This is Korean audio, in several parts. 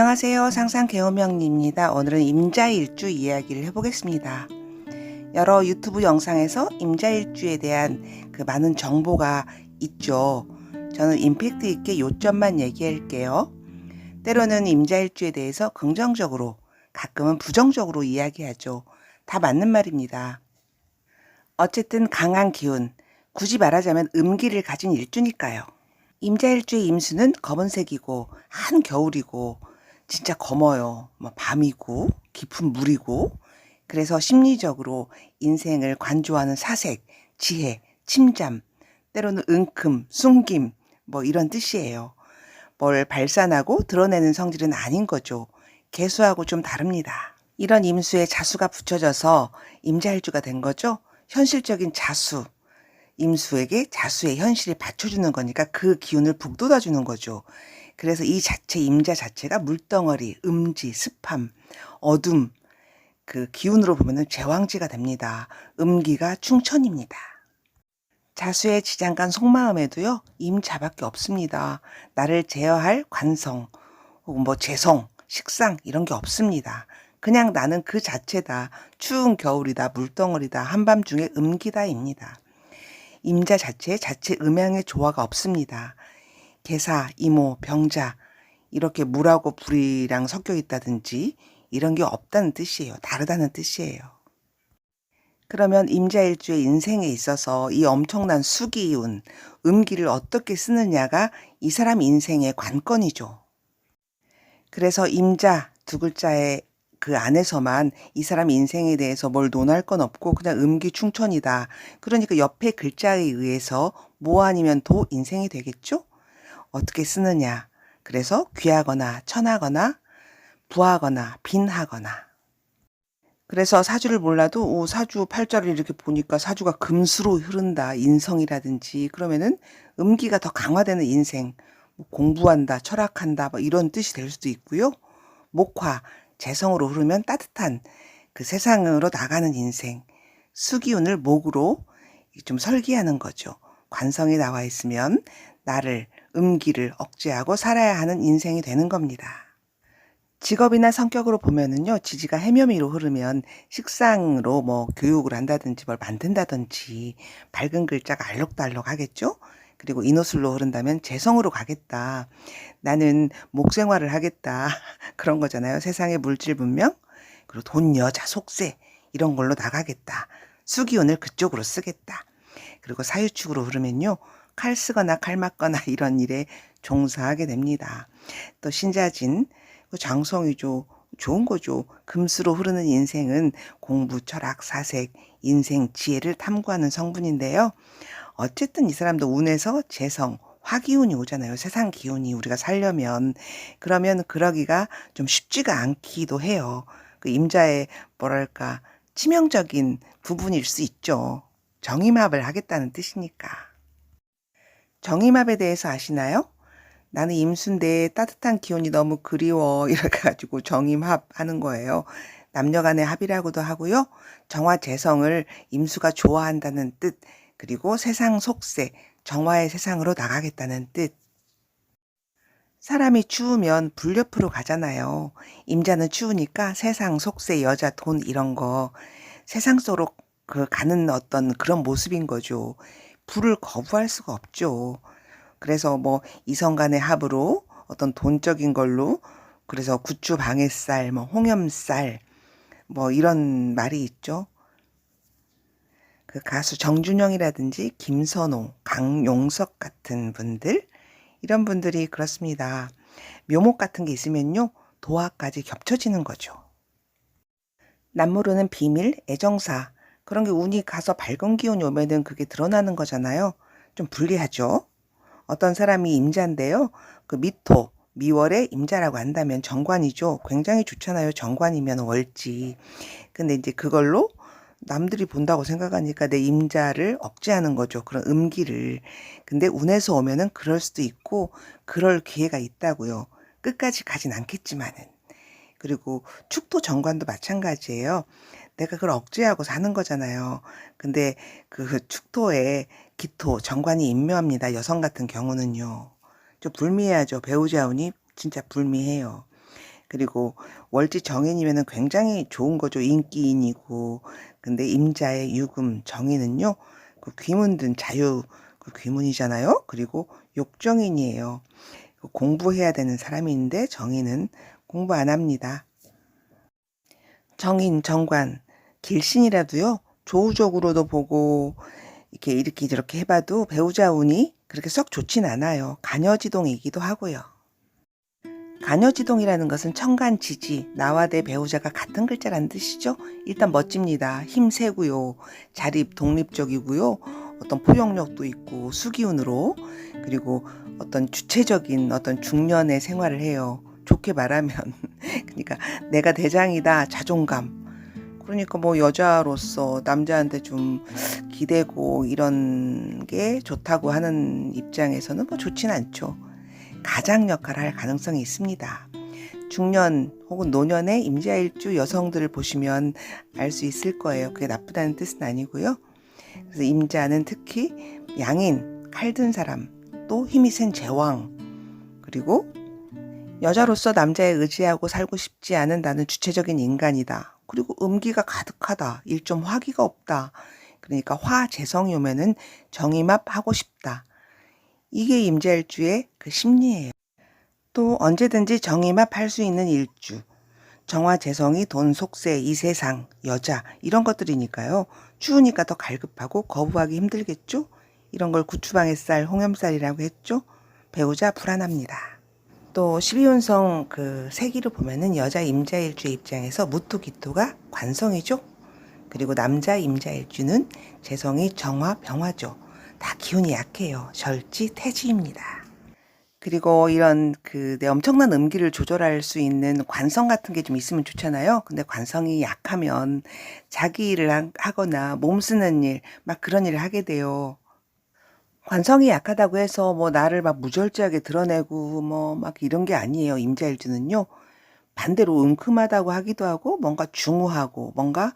안녕하세요. 상상 개호명입니다. 오늘은 임자일주 이야기를 해보겠습니다. 여러 유튜브 영상에서 임자일주에 대한 그 많은 정보가 있죠. 저는 임팩트 있게 요점만 얘기할게요. 때로는 임자일주에 대해서 긍정적으로, 가끔은 부정적으로 이야기하죠. 다 맞는 말입니다. 어쨌든 강한 기운, 굳이 말하자면 음기를 가진 일주니까요. 임자일주의 임수는 검은색이고 한겨울이고 진짜 검어요. 뭐 밤이고 깊은 물이고 그래서 심리적으로 인생을 관조하는 사색, 지혜, 침잠, 때로는 은큼, 숨김 뭐 이런 뜻이에요. 뭘 발산하고 드러내는 성질은 아닌 거죠. 개수하고 좀 다릅니다. 이런 임수에 자수가 붙여져서 임자일주가 된 거죠. 현실적인 자수, 임수에게 자수의 현실이 받쳐주는 거니까 그 기운을 북돋아주는 거죠. 그래서 이 자체 임자 자체가 물덩어리, 음지, 습함, 어둠 그 기운으로 보면은 제왕지가 됩니다. 음기가 충천입니다. 자수의 지장간 속마음에도요 임자밖에 없습니다. 나를 제어할 관성 뭐 재성, 식상 이런 게 없습니다. 그냥 나는 그 자체다. 추운 겨울이다. 물덩어리다. 한밤중에 음기다입니다. 임자 자체에 자체 음양의 조화가 없습니다. 개사, 이모, 병자 이렇게 물하고 불이랑 섞여 있다든지 이런 게 없다는 뜻이에요. 다르다는 뜻이에요. 그러면 임자일주의 인생에 있어서 이 엄청난 수기운, 음기를 어떻게 쓰느냐가 이 사람 인생의 관건이죠. 그래서 임자 두 글자의 그 안에서만 이 사람 인생에 대해서 뭘 논할 건 없고 그냥 음기 충천이다. 그러니까 옆에 글자에 의해서 뭐 아니면 도 인생이 되겠죠? 어떻게 쓰느냐. 그래서 귀하거나 천하거나 부하거나 빈하거나. 그래서 사주를 몰라도 오 사주 팔자를 이렇게 보니까 사주가 금수로 흐른다. 인성이라든지 그러면은 음기가 더 강화되는 인생. 뭐 공부한다, 철학한다, 뭐 이런 뜻이 될 수도 있고요. 목화, 재성으로 흐르면 따뜻한 그 세상으로 나가는 인생. 수기운을 목으로 좀 설계하는 거죠. 관성이 나와 있으면 나를 음기를 억제하고 살아야 하는 인생이 되는 겁니다. 직업이나 성격으로 보면은요, 지지가 해묘미로 흐르면 식상으로 뭐 교육을 한다든지 뭘 만든다든지 밝은 글자가 알록달록 하겠죠? 그리고 인호술로 흐른다면 재성으로 가겠다. 나는 목생활을 하겠다. 그런 거잖아요. 세상의 물질 분명. 그리고 돈, 여자, 속세. 이런 걸로 나가겠다. 수기운을 그쪽으로 쓰겠다. 그리고 사유축으로 흐르면요. 칼 쓰거나 칼 맞거나 이런 일에 종사하게 됩니다. 또 신자진, 그 장성이죠. 좋은 거죠. 금수로 흐르는 인생은 공부, 철학, 사색, 인생, 지혜를 탐구하는 성분인데요. 어쨌든 이 사람도 운에서 재성, 화기운이 오잖아요. 세상 기운이 우리가 살려면. 그러면 그러기가 좀 쉽지가 않기도 해요. 그 임자의 뭐랄까, 치명적인 부분일 수 있죠. 정임합을 하겠다는 뜻이니까. 정임합에 대해서 아시나요? 나는 임수인데 따뜻한 기운이 너무 그리워. 이래가지고 정임합 하는 거예요. 남녀 간의 합이라고도 하고요. 정화 재성을 임수가 좋아한다는 뜻. 그리고 세상 속세, 정화의 세상으로 나가겠다는 뜻. 사람이 추우면 불 옆으로 가잖아요. 임자는 추우니까 세상 속세, 여자, 돈 이런 거 세상 속으로 그 가는 어떤 그런 모습인 거죠. 불을 거부할 수가 없죠. 그래서 뭐 이성 간의 합으로 어떤 돈적인 걸로 그래서 구추 방해살, 뭐 홍염살 뭐 이런 말이 있죠. 그 가수 정준영이라든지 김선호, 강용석 같은 분들 이런 분들이 그렇습니다. 묘목 같은 게 있으면요 도화까지 겹쳐지는 거죠. 남모르는 비밀, 애정사 그런 게 운이 가서 밝은 기운이 오면은 그게 드러나는 거잖아요. 좀 불리하죠. 어떤 사람이 임자인데요. 그 미토, 미월에 임자라고 한다면 정관이죠. 굉장히 좋잖아요. 정관이면 월지. 근데 이제 그걸로 남들이 본다고 생각하니까 내 임자를 억제하는 거죠. 그런 음기를. 근데 운에서 오면은 그럴 수도 있고 그럴 기회가 있다고요. 끝까지 가진 않겠지만은. 그리고 축토 정관도 마찬가지예요. 내가 그걸 억제하고 사는 거잖아요. 근데 그 축토에 기토 정관이 임묘합니다. 여성 같은 경우는요. 좀 불미하죠. 배우자 운이 진짜 불미해요. 그리고 월지 정인이면은 굉장히 좋은 거죠. 인기인이고. 근데 임자의 유금 정인은요. 그 귀문 든 자유 그 귀문이잖아요. 그리고 욕정인이에요. 공부해야 되는 사람인데 정인은 공부 안 합니다. 정인, 정관, 길신이라도요. 조우적으로도 보고 이렇게 이렇게 저렇게 해봐도 배우자 운이 그렇게 썩 좋진 않아요. 가녀지동이기도 하고요. 가녀지동이라는 것은 청간지지, 나와 내 배우자가 같은 글자란 뜻이죠. 일단 멋집니다. 힘세고요. 자립, 독립적이고요. 어떤 포용력도 있고 수기운으로 그리고 어떤 주체적인 어떤 중년의 생활을 해요. 좋게 말하면 그러니까 내가 대장이다 자존감. 그러니까 뭐 여자로서 남자한테 좀 기대고 이런 게 좋다고 하는 입장에서는 뭐 좋진 않죠. 가장 역할을 할 가능성이 있습니다. 중년 혹은 노년의 임자일주 여성들을 보시면 알 수 있을 거예요. 그게 나쁘다는 뜻은 아니고요. 그래서 임자는 특히 양인, 칼든 사람, 또 힘이 센 제왕, 그리고 여자로서 남자에 의지하고 살고 싶지 않은 나는 주체적인 인간이다. 그리고 음기가 가득하다. 일좀 화기가 없다. 그러니까 화재성이 오면은 정임합 하고 싶다. 이게 임자일주의 그 심리예요. 또 언제든지 정임합 할 수 있는 일주. 정화 재성이 돈, 속세, 이 세상, 여자 이런 것들이니까요. 추우니까 더 갈급하고 거부하기 힘들겠죠? 이런 걸 구추방의 쌀, 홍염쌀이라고 했죠? 배우자 불안합니다. 또 12운성 그 세기를 보면은 여자 임자일주의 입장에서 무토기토가 관성이죠. 그리고 남자 임자일주는 재성이 정화, 병화죠. 다 기운이 약해요. 절지, 태지입니다. 그리고 이런 그 내 엄청난 음기를 조절할 수 있는 관성 같은 게 좀 있으면 좋잖아요. 근데 관성이 약하면 자기 일을 하- 하거나 몸 쓰는 일, 막 그런 일을 하게 돼요. 관성이 약하다고 해서 뭐 나를 막 무절제하게 드러내고 뭐 막 이런 게 아니에요. 임자일주는요. 반대로 은큼하다고 하기도 하고 뭔가 중후하고 뭔가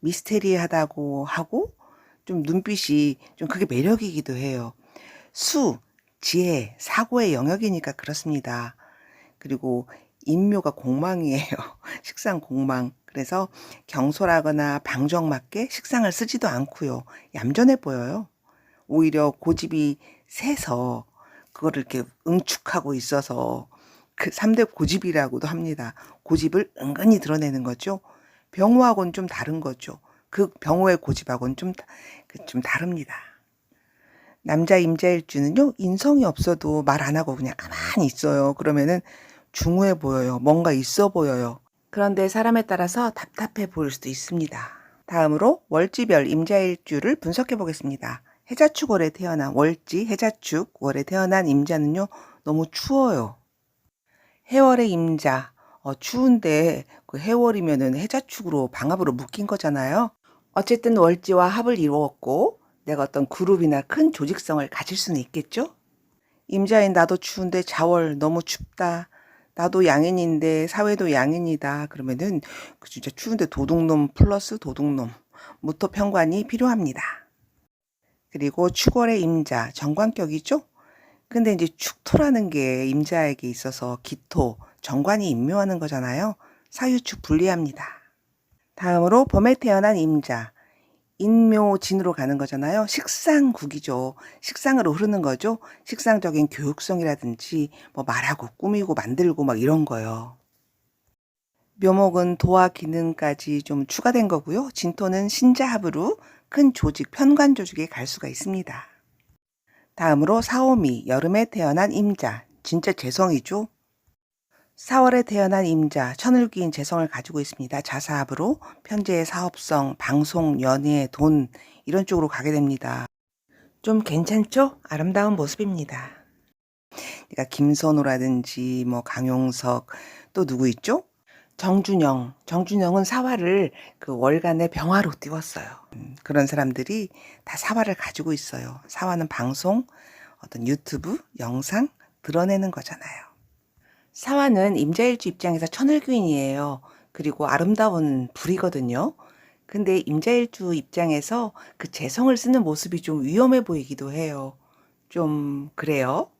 미스테리하다고 하고 좀 눈빛이 좀 그게 매력이기도 해요. 수, 지혜, 사고의 영역이니까 그렇습니다. 그리고 인묘가 공망이에요. 식상 공망. 그래서 경솔하거나 방정맞게 식상을 쓰지도 않고요. 얌전해 보여요. 오히려 고집이 세서 그거를 이렇게 응축하고 있어서 그 3대 고집이라고도 합니다. 고집을 은근히 드러내는 거죠. 병호하고는 좀 다른 거죠. 그 병호의 고집하고는 좀, 다- 그좀 다릅니다. 남자 임자일주는요, 인성이 없어도 말 안 하고 그냥 가만히 있어요. 그러면은 중후해 보여요. 뭔가 있어 보여요. 그런데 사람에 따라서 답답해 보일 수도 있습니다. 다음으로 월지별 임자일주를 분석해 보겠습니다. 해자축 월에 태어난 월지, 해자축 월에 태어난 임자는요, 너무 추워요. 해월의 임자, 어, 추운데 그 해월이면은 해자축으로 방합으로 묶인 거잖아요. 어쨌든 월지와 합을 이루었고 내가 어떤 그룹이나 큰 조직성을 가질 수는 있겠죠? 임자인 나도 추운데 자월 너무 춥다. 나도 양인인데 사회도 양인이다. 그러면은 그 진짜 추운데 도둑놈 플러스 도둑놈 무토 평관이 필요합니다. 그리고 축월의 임자 정관격이죠? 근데 이제 축토라는 게 임자에게 있어서 기토, 정관이 임묘하는 거잖아요. 사유축 분리합니다. 다음으로 범에 태어난 임자. 인묘진으로 가는 거잖아요. 식상국이죠. 식상으로 흐르는 거죠. 식상적인 교육성이라든지 뭐 말하고 꾸미고 만들고 막 이런 거요. 묘목은 도와 기능까지 좀 추가된 거고요. 진토는 신자합으로 큰 조직, 편관 조직에 갈 수가 있습니다. 다음으로 사오미, 여름에 태어난 임자. 진짜 재성이죠. 4월에 태어난 임자, 천을귀인 재성을 가지고 있습니다. 자사합으로 편제의 사업성, 방송, 연예, 돈 이런 쪽으로 가게 됩니다. 좀 괜찮죠? 아름다운 모습입니다. 그러니까 김선호라든지 뭐 강용석 또 누구 있죠? 정준영. 정준영은 사화를 그 월간의 병화로 띄웠어요. 음, 그런 사람들이 다 사화를 가지고 있어요. 사화는 방송, 어떤 유튜브, 영상 드러내는 거잖아요. 사화는 임자일주 입장에서 천을귀인이에요. 그리고 아름다운 불이거든요. 근데 임자일주 입장에서 그 재성을 쓰는 모습이 좀 위험해 보이기도 해요. 좀 그래요.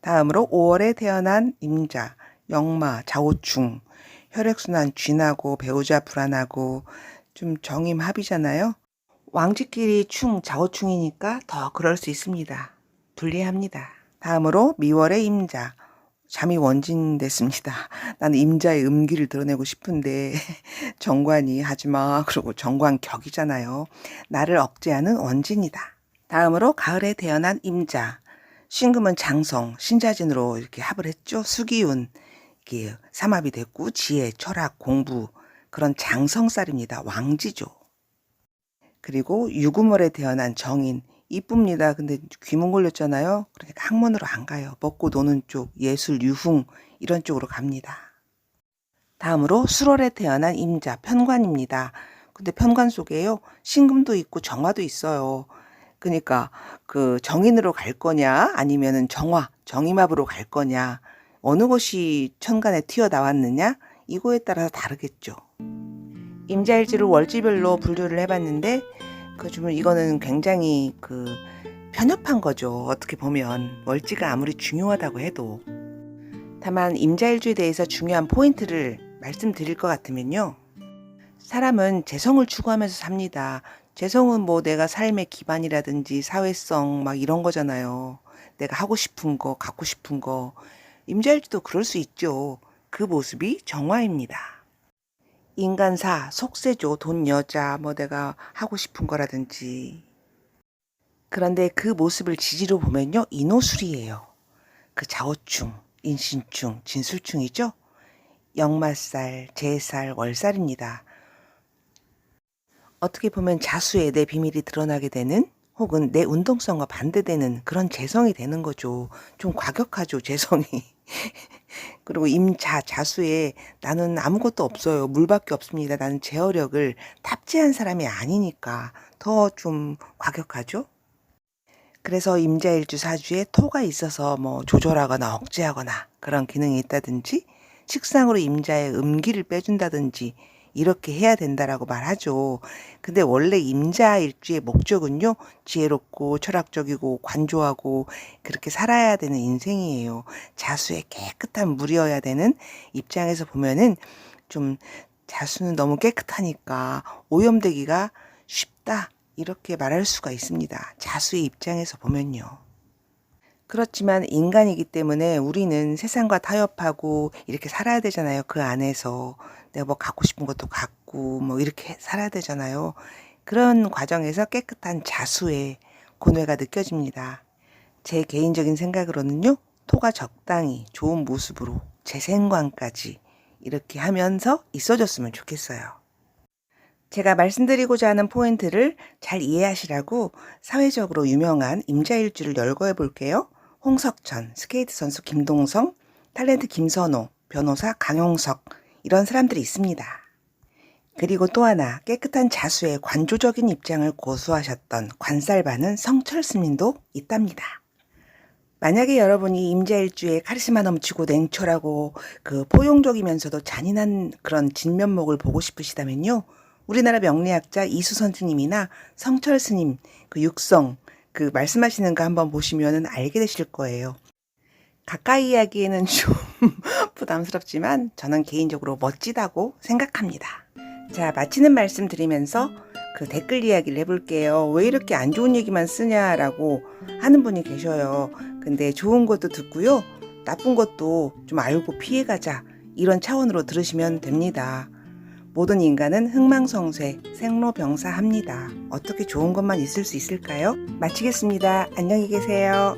다음으로 5월에 태어난 임자. 역마, 좌우충, 혈액순환 쥐나고 배우자 불안하고 좀 정임합이잖아요. 왕지끼리 충, 좌우충이니까 더 그럴 수 있습니다. 불리합니다. 다음으로 미월의 임자. 잠이 원진 됐습니다. 나는 임자의 음기를 드러내고 싶은데 정관이 하지마 그러고 정관 격이잖아요. 나를 억제하는 원진이다. 다음으로 가을에 태어난 임자. 신금은 장성, 신자진으로 이렇게 합을 했죠. 수기운, 이게 삼합이 됐고 지혜, 철학, 공부 그런 장성살입니다. 왕지죠. 그리고 유구월에 태어난 정인 이쁩니다. 근데 귀문 걸렸잖아요. 그러니까 학문으로 안 가요. 먹고 노는 쪽, 예술, 유흥 이런 쪽으로 갑니다. 다음으로 수월에 태어난 임자 편관입니다. 근데 편관 속에요 신금도 있고 정화도 있어요. 그러니까 그 정인으로 갈 거냐 아니면은 정화 정임합으로 갈 거냐 어느 것이 천간에 튀어나왔느냐 이거에 따라서 다르겠죠. 임자일지를 월지별로 분류를 해봤는데 그 주면 이거는 굉장히 그 편협한 거죠. 어떻게 보면 월지가 아무리 중요하다고 해도 다만 임자일주에 대해서 중요한 포인트를 말씀드릴 것 같으면요. 사람은 재성을 추구하면서 삽니다. 재성은 뭐 내가 삶의 기반이라든지 사회성 막 이런 거잖아요. 내가 하고 싶은 거, 갖고 싶은 거. 임자일주도 그럴 수 있죠. 그 모습이 정화입니다. 인간사, 속세죠. 돈, 여자, 뭐 내가 하고 싶은 거라든지. 그런데 그 모습을 지지로 보면요. 인호술이에요. 그 자오충, 인신충, 진술충이죠. 역마살, 제살, 월살입니다. 어떻게 보면 자수에 내 비밀이 드러나게 되는 혹은 내 운동성과 반대되는 그런 재성이 되는 거죠. 좀 과격하죠, 재성이. 그리고 임자, 자수에 나는 아무것도 없어요. 물밖에 없습니다. 나는 제어력을 탑재한 사람이 아니니까 더 좀 과격하죠. 그래서 임자일주 사주에 토가 있어서 뭐 조절하거나 억제하거나 그런 기능이 있다든지 식상으로 임자의 음기를 빼준다든지 이렇게 해야 된다라고 말하죠. 근데 원래 임자 일주의 목적은요, 지혜롭고 철학적이고 관조하고 그렇게 살아야 되는 인생이에요. 자수의 깨끗한 물이어야 되는 입장에서 보면은 좀 자수는 너무 깨끗하니까 오염되기가 쉽다. 이렇게 말할 수가 있습니다. 자수의 입장에서 보면요. 그렇지만 인간이기 때문에 우리는 세상과 타협하고 이렇게 살아야 되잖아요. 그 안에서 내가 뭐 갖고 싶은 것도 갖고 뭐 이렇게 살아야 되잖아요. 그런 과정에서 깨끗한 자수의 고뇌가 느껴집니다. 제 개인적인 생각으로는요. 토가 적당히 좋은 모습으로 재생관까지 이렇게 하면서 있어줬으면 좋겠어요. 제가 말씀드리고자 하는 포인트를 잘 이해하시라고 사회적으로 유명한 임자일주를 열거해 볼게요. 홍석천, 스케이트 선수 김동성, 탤런트 김선호, 변호사 강용석 이런 사람들이 있습니다. 그리고 또 하나 깨끗한 자수의 관조적인 입장을 고수하셨던 관살반은 성철 스님도 있답니다. 만약에 여러분이 임자일주에 카리스마 넘치고 냉철하고 그 포용적이면서도 잔인한 그런 진면목을 보고 싶으시다면요. 우리나라 명리학자 이수선 스님이나 성철 스님 그 육성 그 말씀하시는 거 한번 보시면은 알게 되실 거예요. 가까이 이야기에는 좀 부담스럽지만 저는 개인적으로 멋지다고 생각합니다. 자, 마치는 말씀 드리면서 그 댓글 이야기를 해볼게요. 왜 이렇게 안 좋은 얘기만 쓰냐라고 하는 분이 계셔요. 근데 좋은 것도 듣고요. 나쁜 것도 좀 알고 피해가자. 이런 차원으로 들으시면 됩니다. 모든 인간은 흥망성쇠, 생로병사합니다. 어떻게 좋은 것만 있을 수 있을까요? 마치겠습니다. 안녕히 계세요.